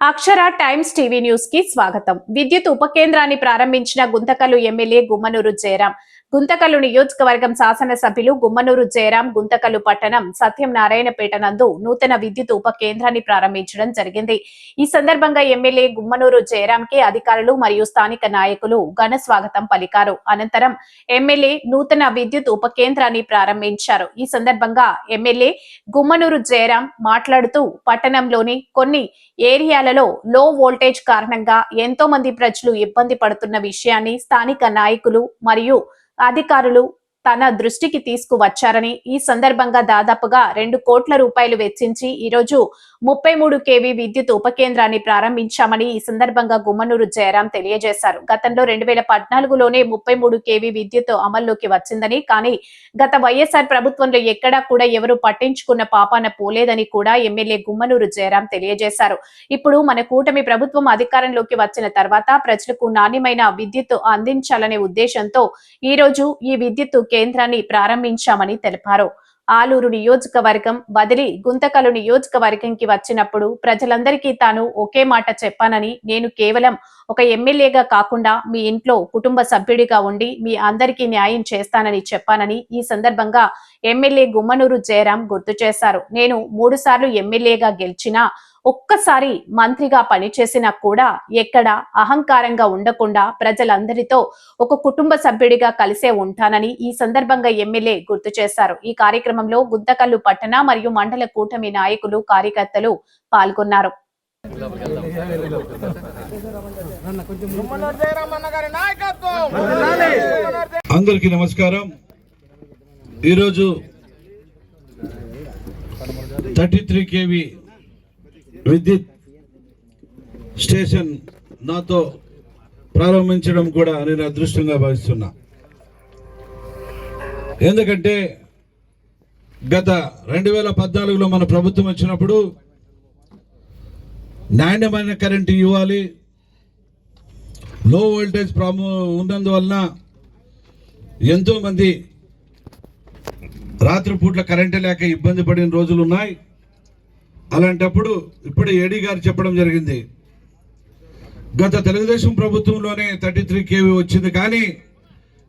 అక్షర times TV న్యూస్కి స్వాగతం. విద్యుత్ ఉప కేంద్రాన్ని ప్రారంభించిన గుంతకలు ఎమ్మెల్యే గుమ్మనూరు జయరాం. గుంతకల్లు నియోజకవర్గం శాసనసభ్యులు గుమ్మనూరు జయరాం గుంతకల్లు పట్టణం సత్యం నారాయణపేట నందు నూతన విద్యుత్ ఉప కేంద్రాన్ని ప్రారంభించడం జరిగింది. ఈ సందర్భంగా ఎమ్మెల్యే గుమ్మనూరు జయరాం కి అధికారులు మరియు స్థానిక నాయకులు ఘన స్వాగతం పలికారు. అనంతరం ఎమ్మెల్యే నూతన విద్యుత్ ఉప కేంద్రాన్ని ప్రారంభించారు. ఈ సందర్భంగా ఎమ్మెల్యే గుమ్మనూరు జయరాం మాట్లాడుతూ పట్టణంలోని కొన్ని ఏరియాలలో లో వోల్టేజ్ కారణంగా ఎంతో మంది ప్రజలు ఇబ్బంది పడుతున్న విషయాన్ని స్థానిక నాయకులు మరియు అధికారులు తన దృష్టికి తీసుకువచ్చారని ఈ సందర్భంగా దాదాపుగా రెండు కోట్ల రూపాయలు వెచ్చించి ఈ రోజు ముప్పై మూడు కేవీ విద్యుత్ ఉప కేంద్రాన్ని ప్రారంభించామని ఈ సందర్భంగా గుమ్మనూరు జయరాం తెలియజేశారు. గతంలో రెండు వేల పద్నాలుగులోనే ముప్పై మూడు కేవీ విద్యుత్ అమల్లోకి వచ్చిందని కానీ గత వైఎస్ఆర్ ప్రభుత్వంలో ఎక్కడా కూడా ఎవరు పట్టించుకున్న పాపాన పోలేదని కూడా ఎమ్మెల్యే గుమ్మనూరు జయరాం తెలియజేశారు. ఇప్పుడు మన కూటమి ప్రభుత్వం అధికారంలోకి వచ్చిన తర్వాత ప్రజలకు నాణ్యమైన విద్యుత్ అందించాలనే ఉద్దేశంతో ఈ రోజు ఈ విద్యుత్ కేంద్రాన్ని ప్రారంభించామని తెలిపారు. ఆలూరు నియోజకవర్గం వదిలి గుంతకలు నియోజకవర్గంకి వచ్చినప్పుడు ప్రజలందరికీ తాను ఒకే మాట చెప్పానని నేను కేవలం ఒక ఎమ్మెల్యేగా కాకుండా మీ ఇంట్లో కుటుంబ సభ్యుడిగా ఉండి మీ అందరికీ న్యాయం చేస్తానని చెప్పానని ఈ సందర్భంగా ఎమ్మెల్యే గుమ్మనూరు జయరాం గుర్తు చేశారు. నేను మూడు సార్లు ఎమ్మెల్యేగా గెలిచినా ఒక్కసారి మంత్రిగా పనిచేసినా కూడా ఎక్కడ అహంకారంగా ఉండకుండా ప్రజలందరితో ఒక కుటుంబ సభ్యుడిగా కలిసే ఉంటానని ఈ సందర్భంగా ఎమ్మెల్యే గుర్తు చేశారు. ఈ కార్యక్రమంలో గుంతకల్లు పట్టణ మరియు మండల కూటమి నాయకులు కార్యకర్తలు పాల్గొన్నారు. అందరికీ నమస్కారం. ఈరోజు థర్టీ త్రీ కేవీ విద్యుత్ స్టేషన్ నాతో ప్రారంభించడం కూడా నేను అదృష్టంగా భావిస్తున్నా. ఎందుకంటే గత రెండు వేల పద్నాలుగులో మన ప్రభుత్వం వచ్చినప్పుడు నాణ్యమైన కరెంటు ఇవ్వాలి లో వోల్టేజ్ ప్రాబ్లం ఉన్నందువలన ఎంతోమంది రాత్రిపూట్ల కరెంటు లేక ఇబ్బంది పడిన రోజులు ఉన్నాయి అలాంటప్పుడు ఇప్పుడు ఏడీ గారు చెప్పడం జరిగింది. గత తెలుగుదేశం ప్రభుత్వంలోనే థర్టీ త్రీ కేవీ వచ్చింది కానీ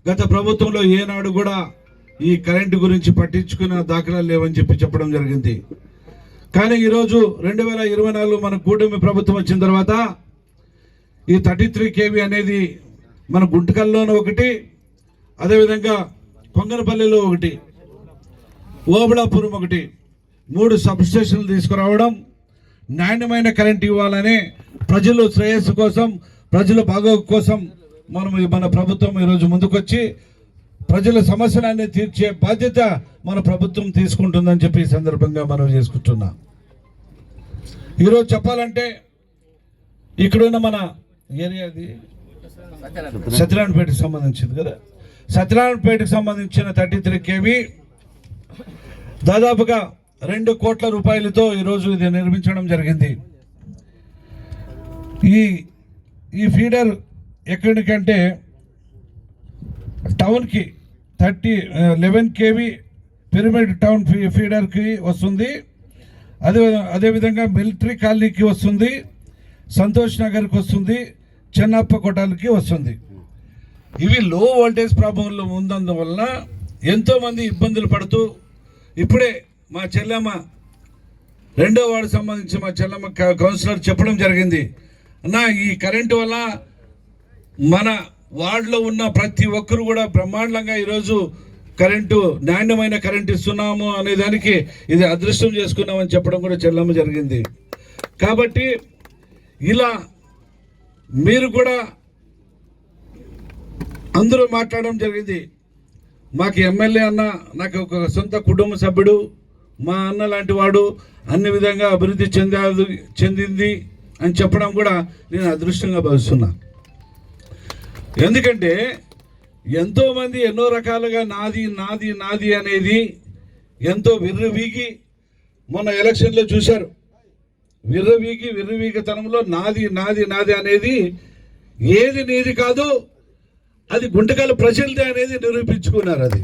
గత ప్రభుత్వంలో ఏనాడు కూడా ఈ కరెంటు గురించి పట్టించుకున్న దాఖలాలు లేవని చెప్పి చెప్పడం జరిగింది. కానీ ఈరోజు రెండు వేల ఇరవై నాలుగు మన కూటమి ప్రభుత్వం వచ్చిన తర్వాత ఈ థర్టీ త్రీ కేవీ అనేది మన గుంటకల్లోనూ ఒకటి అదేవిధంగా కొంగనపల్లిలో ఒకటి ఓబుళాపురం ఒకటి మూడు సబ్స్టేషన్లు తీసుకురావడం నాణ్యమైన కరెంట్ ఇవ్వాలని ప్రజలు శ్రేయస్సు కోసం ప్రజల బాగోగు కోసం మనం మన ప్రభుత్వం ఈరోజు ముందుకొచ్చి ప్రజల సమస్యలన్నీ తీర్చే బాధ్యత మన ప్రభుత్వం తీసుకుంటుందని చెప్పి ఈ సందర్భంగా మనం చేసుకుంటున్నాం. ఈరోజు చెప్పాలంటే ఇక్కడున్న మన ఏరియాది సత్యనారాయణపేటకి సంబంధించింది కదా? సత్యనారాయణపేటకి సంబంధించిన థర్టీ త్రీ కేవీ దాదాపుగా రెండు కోట్ల రూపాయలతో ఈరోజు ఇది నిర్మించడం జరిగింది. ఈ ఈ ఫీడర్ ఎక్కడికంటే టౌన్కి thirty eleven KV pyramid town fee ఫీడర్కి వస్తుంది. అదే అదేవిధంగా మిలిటరీ కాలనీకి వస్తుంది. సంతోష్ నగర్కి వస్తుంది. చెన్నప్ప కొట్టాలకి వస్తుంది. ఇవి లో వోల్టేజ్ ప్రాబ్లంలో ఉన్నందువలన ఎంతోమంది ఇబ్బందులు పడుతూ ఇప్పుడే మా చెల్లెమ్మ రెండో వార్డు సంబంధించి మా చెల్లెమ్మ కౌన్సిలర్ చెప్పడం జరిగింది. అన్న ఈ కరెంటు వల్ల మన వార్డులో ఉన్న ప్రతి ఒక్కరు కూడా బ్రహ్మాండంగా ఈరోజు కరెంటు నాణ్యమైన కరెంటు ఇస్తున్నాము అనే దానికి ఇది అదృష్టం చేసుకున్నామని చెప్పడం కూడా చెల్లమ్మ జరిగింది. కాబట్టి ఇలా మీరు కూడా అందరూ మాట్లాడడం జరిగింది. మాకు ఎమ్మెల్యే అన్న నాకు ఒక సొంత కుటుంబ సభ్యుడు మా అన్న లాంటి వాడు అన్ని విధంగా అభివృద్ధి చెందాలి చెందింది అని చెప్పడం కూడా నేను అదృష్టంగా భావిస్తున్నా. ఎందుకంటే ఎంతోమంది ఎన్నో రకాలుగా నాది నాది నాది అనేది ఎంతో విర్రవీగి మొన్న ఎలక్షన్లో చూశారు. విర్రవీగి విర్రవీగతనంలో నాది నాది నాది అనేది ఏది నీది కాదు అది గుంటకాల ప్రజలదే అనేది నిరూపించుకున్నారు అది.